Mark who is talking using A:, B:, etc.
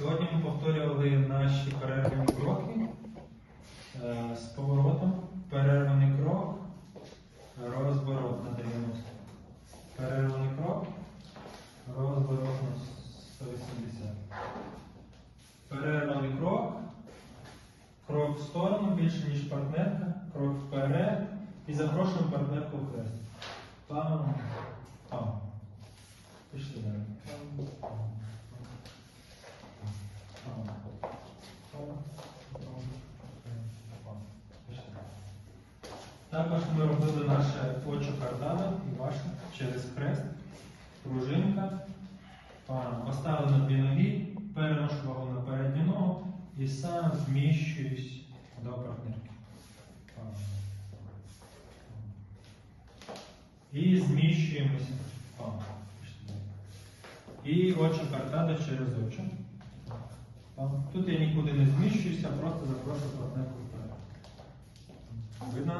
A: сьогодні ми повторювали наші перервані кроки е, з поворотом. Перерваний крок, розворот на 90. Перерваний крок, розворот на 180. Перерваний крок, крок в сторону більше, ніж партнерка, крок вперед і запрошуємо партнерку в хрест. Також ми робили наше очо кардана і ваше через хрест, пружинка. Поставили на дві ноги, переношу вагу на передню ногу і сам зміщуюсь до партнерки. І зміщуємося. І очі картади через очі. Тут я нікуди не зміщуюся, просто запрошую партнерку. Видно